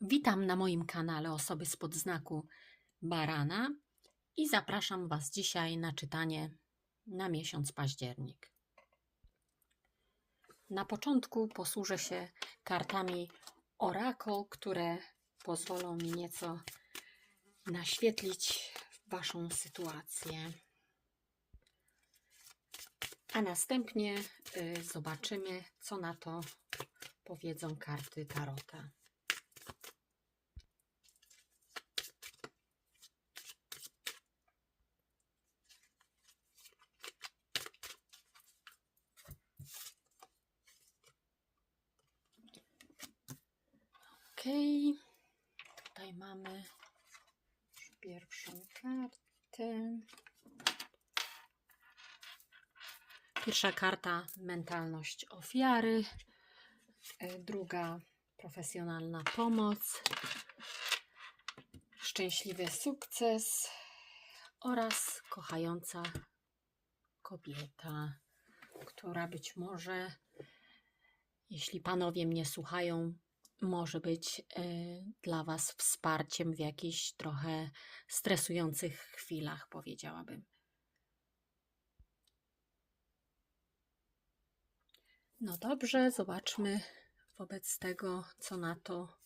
Witam na moim kanale osoby spod znaku barana i zapraszam Was dzisiaj na czytanie na miesiąc październik. Na początku posłużę się kartami Oracle, które pozwolą mi nieco naświetlić Waszą sytuację. A następnie y, zobaczymy, co na to powiedzą karty Tarota. Okej, tutaj mamy pierwszą kartę. Pierwsza karta mentalność ofiary, e, druga profesjonalna pomoc, szczęśliwy sukces oraz kochająca kobieta, która być może, jeśli panowie mnie słuchają, może być e, dla Was wsparciem w jakichś trochę stresujących chwilach, powiedziałabym. No dobrze, zobaczmy wobec tego, co na to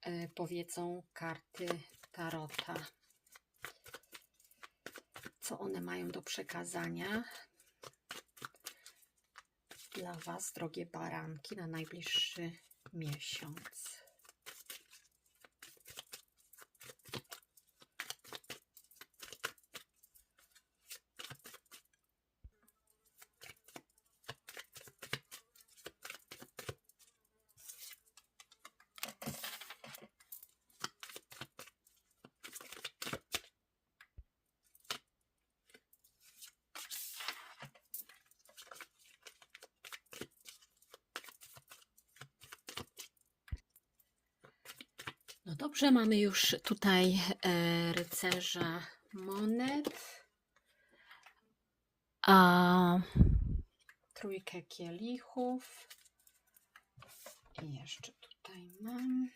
e, powiedzą karty Tarota. Co one mają do przekazania dla Was, drogie baranki, na najbliższy miesiąc. Dobrze, mamy już tutaj e, rycerza monet, a trójkę kielichów i jeszcze tutaj mam.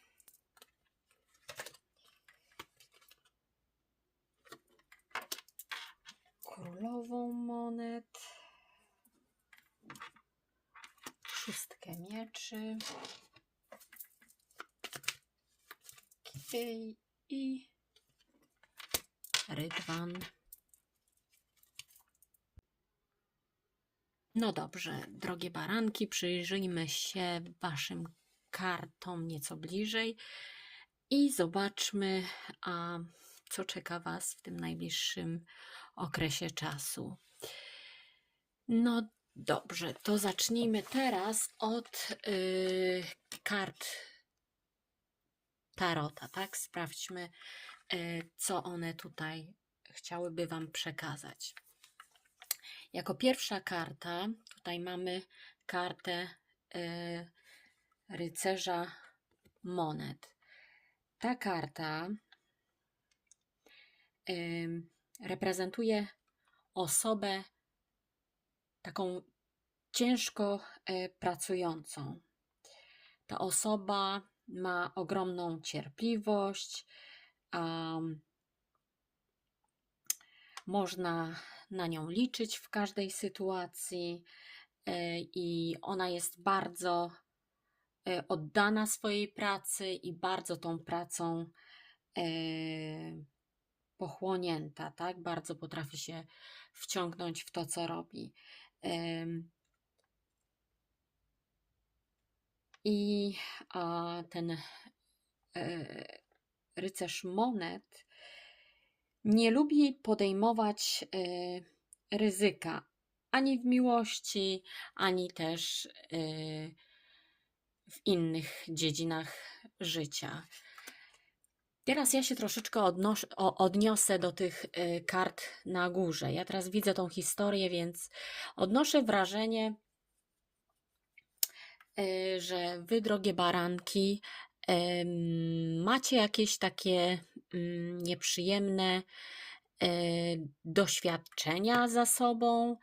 Królową monet, szóstkę mieczy. I rydwan. No dobrze, drogie baranki, przyjrzyjmy się Waszym kartom nieco bliżej i zobaczmy, a co czeka Was w tym najbliższym okresie czasu. No dobrze, to zacznijmy teraz od yy, kart tarota, tak? Sprawdźmy, e, co one tutaj chciałyby Wam przekazać. Jako pierwsza karta, tutaj mamy kartę e, rycerza monet. Ta karta e, reprezentuje osobę taką ciężko pracującą. Ta osoba ma ogromną cierpliwość. Um, można na nią liczyć w każdej sytuacji e, i ona jest bardzo e, oddana swojej pracy i bardzo tą pracą e, pochłonięta, tak? Bardzo potrafi się wciągnąć w to, co robi. I a, ten e, rycerz monet nie lubi podejmować e, ryzyka ani w miłości, ani też e, w innych dziedzinach życia. Teraz ja się troszeczkę odniosę do tych y, kart na górze. Ja teraz widzę tą historię, więc odnoszę wrażenie, że wy, drogie baranki, macie jakieś takie mm, nieprzyjemne e, doświadczenia za sobą,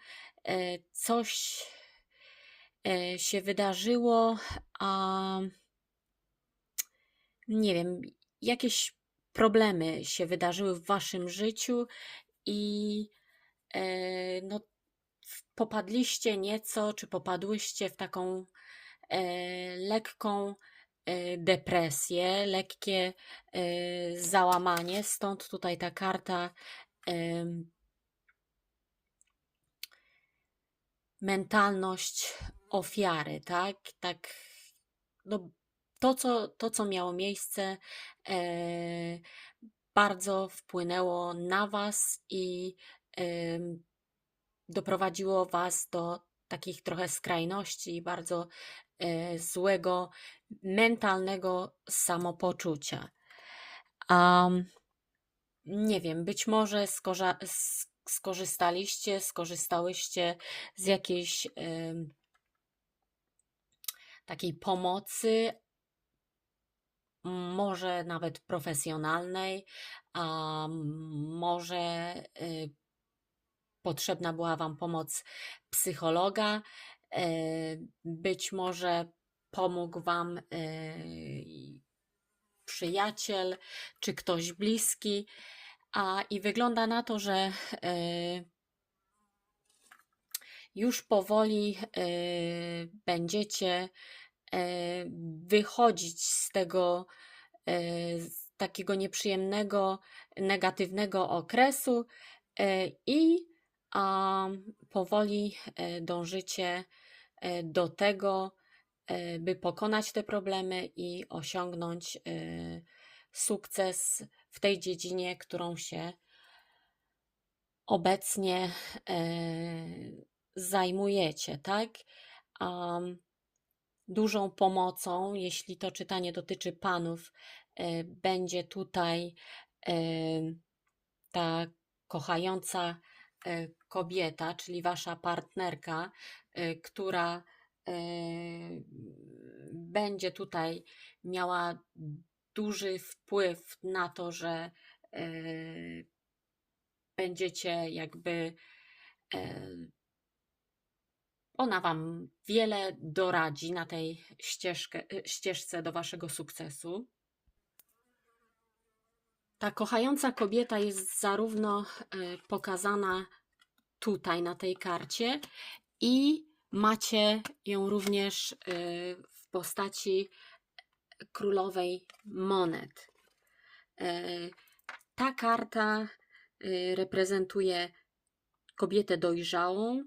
e, coś e, się wydarzyło, a nie wiem, jakieś problemy się wydarzyły w waszym życiu i e, no, popadliście nieco, czy popadłyście w taką e, lekką e, depresję, lekkie e, załamanie. Stąd tutaj ta karta mentalność ofiary, tak? Tak, no, to, co, to, co miało miejsce, e, bardzo wpłynęło na Was i doprowadziło Was do takich trochę skrajności, bardzo e, złego mentalnego samopoczucia. Nie wiem, być może skorzystaliście, skorzystałyście z jakiejś takiej pomocy, może nawet profesjonalnej, a może y, potrzebna była Wam pomoc psychologa, e, być może pomógł Wam e, przyjaciel czy ktoś bliski, a i wygląda na to, że e, już powoli będziecie wychodzić z tego z takiego nieprzyjemnego, negatywnego okresu i powoli e, dążycie e, do tego, e, by pokonać te problemy i osiągnąć sukces w tej dziedzinie, którą się obecnie zajmujecie, tak? Dużą pomocą, jeśli to czytanie dotyczy panów, będzie tutaj ta kochająca E, kobieta, czyli wasza partnerka, e, która e, będzie tutaj miała duży wpływ na to, że będziecie jakby ona Wam wiele doradzi na tej ścieżkę, ścieżce do Waszego sukcesu. Ta kochająca kobieta jest zarówno e, pokazana tutaj na tej karcie i macie ją też e, w postaci królowej monet. E, ta karta reprezentuje kobietę dojrzałą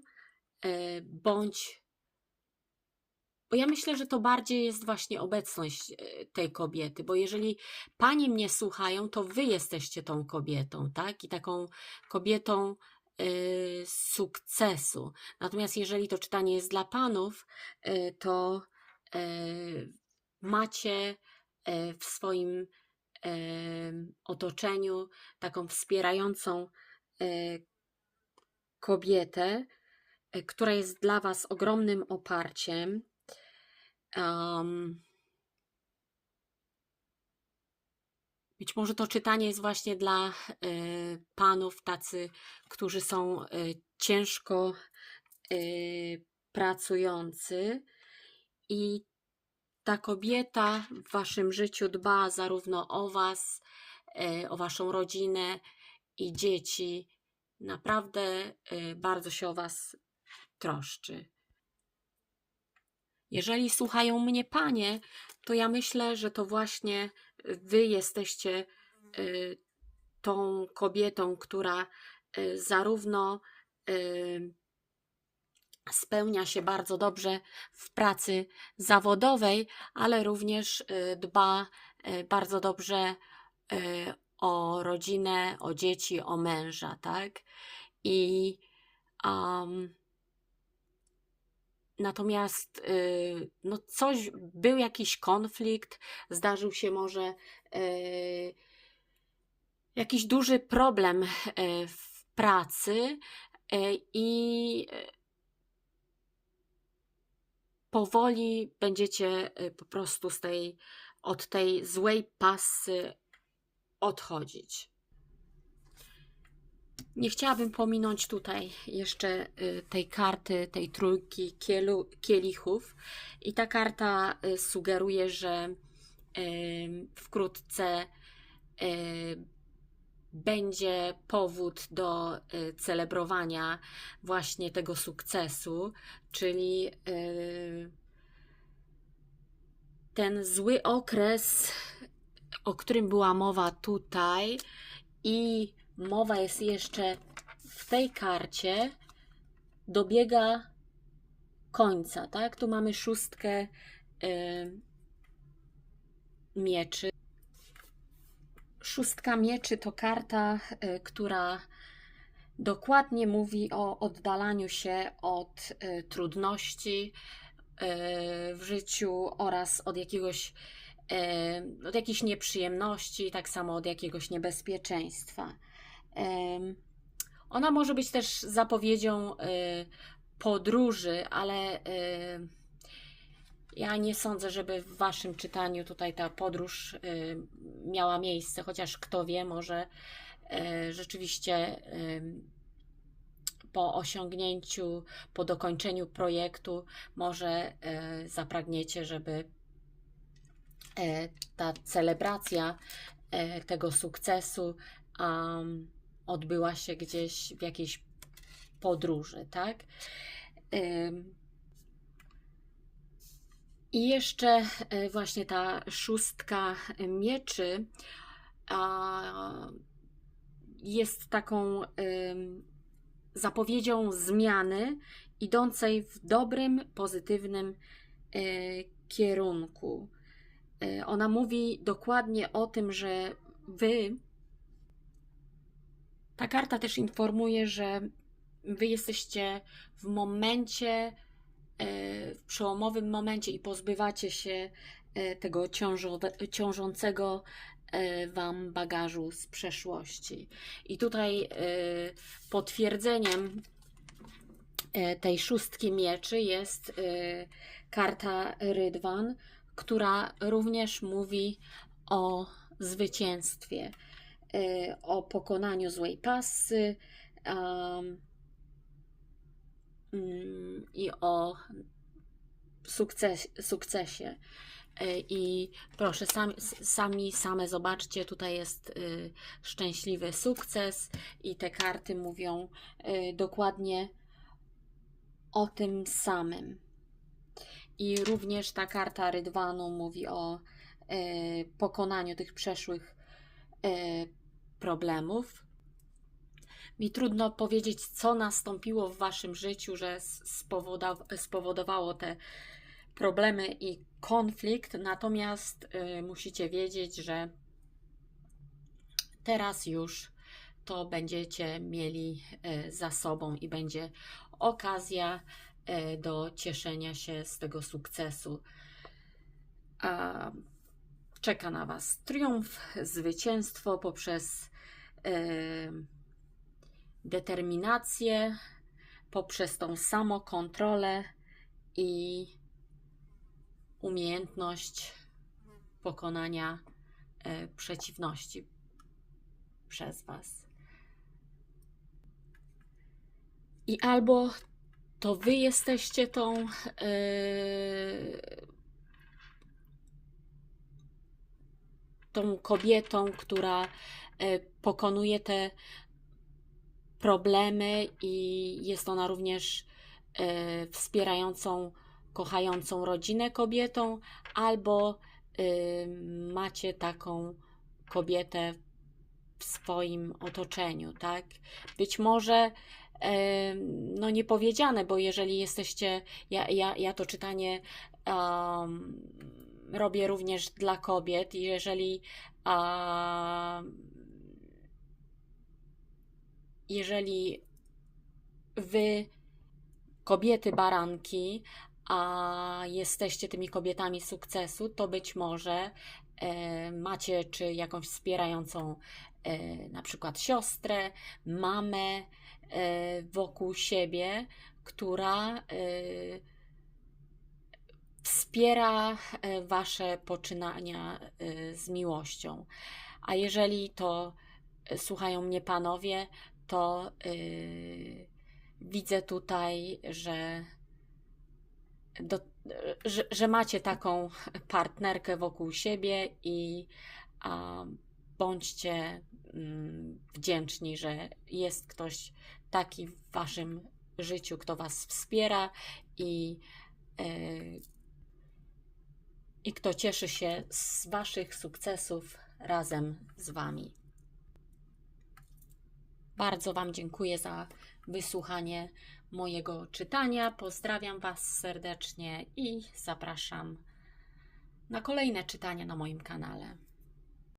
bądź bo ja myślę, że to bardziej jest właśnie obecność e, tej kobiety, bo jeżeli panie mnie słuchają, to wy jesteście tą kobietą, tak? I taką kobietą y, sukcesu. Natomiast jeżeli to czytanie jest dla panów, y, to y, macie w swoim otoczeniu taką wspierającą kobietę, która jest dla Was ogromnym oparciem, Um, być może to czytanie jest właśnie dla y, panów tacy, którzy są y, ciężko y, pracujący i ta kobieta w waszym życiu dba zarówno o was, o waszą rodzinę i dzieci. Naprawdę bardzo się o was troszczy. Jeżeli słuchają mnie panie, to ja myślę, że to właśnie wy jesteście y, tą kobietą, która y, zarówno y, spełnia się bardzo dobrze w pracy zawodowej, ale również dba bardzo dobrze o rodzinę, o dzieci, o męża, tak? I um, Natomiast y, no coś, był jakiś konflikt, zdarzył się może y, jakiś duży problem y, w pracy i powoli będziecie po prostu z tej, od tej złej pasy odchodzić. Nie chciałabym pominąć tutaj jeszcze y, tej karty, tej trójki kielu, kielichów. I ta karta y, sugeruje, że ym, wkrótce y, będzie powód do y, celebrowania właśnie tego sukcesu, czyli y, ten zły okres, o którym była mowa tutaj, i mowa jest jeszcze w tej karcie, dobiega końca, tak? Tu mamy szóstkę y, mieczy. Szóstka mieczy to karta, y, która dokładnie mówi o oddalaniu się od y, trudności y, w życiu oraz od jakiegoś y, od jakichś nieprzyjemności, tak samo od jakiegoś niebezpieczeństwa. Ona może być też zapowiedzią y, podróży, ale y, ja nie sądzę, żeby w Waszym czytaniu tutaj ta podróż y, miała miejsce, chociaż kto wie, może rzeczywiście po osiągnięciu, po dokończeniu projektu, może zapragniecie, żeby ta celebracja tego sukcesu um, odbyła się gdzieś w jakiejś podróży, tak? I jeszcze y, właśnie ta szóstka mieczy jest taką zapowiedzią zmiany idącej w dobrym, pozytywnym y, kierunku. Y, Ona mówi dokładnie o tym, że wy. Ta karta też informuje, że wy jesteście w momencie, e, w przełomowym momencie i pozbywacie się e, tego ciążącego e, wam bagażu z przeszłości. I tutaj potwierdzeniem tej szóstki mieczy jest karta Rydwan, która również mówi o zwycięstwie, o pokonaniu złej pasy mm, i o sukces, sukcesie. E, I proszę, sami, sami same zobaczcie, tutaj jest y, szczęśliwy sukces i te karty mówią y, dokładnie o tym samym. I również ta karta Rydwanu mówi o y, pokonaniu tych przeszłych y, problemów. Mi trudno powiedzieć, co nastąpiło w waszym życiu, że spowodowało te problemy i konflikt, natomiast y, musicie wiedzieć, że teraz już to będziecie mieli y, za sobą i będzie okazja y, do cieszenia się z tego sukcesu. Czeka na Was triumf, zwycięstwo poprzez determinację, poprzez tą samokontrolę i umiejętność pokonania e, przeciwności przez Was. I albo to Wy jesteście tą e, tą kobietą, która pokonuje te problemy i jest ona również e, wspierającą, kochającą rodzinę kobietą, albo e, macie taką kobietę w swoim otoczeniu, tak? Być może no nie powiedziane, bo jeżeli jesteście, ja, ja, ja to czytanie um, robię również dla kobiet jeżeli a, jeżeli wy, kobiety baranki, a jesteście tymi kobietami sukcesu, to być może e, macie czy jakąś wspierającą e, na przykład siostrę, mamę e, wokół siebie, która e, wspiera e, wasze poczynania e, z miłością. A jeżeli to słuchają mnie panowie, to yy, widzę tutaj, że do, że, że macie taką partnerkę wokół siebie i a, bądźcie mm, wdzięczni, że jest ktoś taki w waszym życiu, kto was wspiera i, e, i kto cieszy się z waszych sukcesów razem z wami. Bardzo Wam dziękuję za wysłuchanie mojego czytania. Pozdrawiam Was serdecznie i zapraszam na kolejne czytania na moim kanale.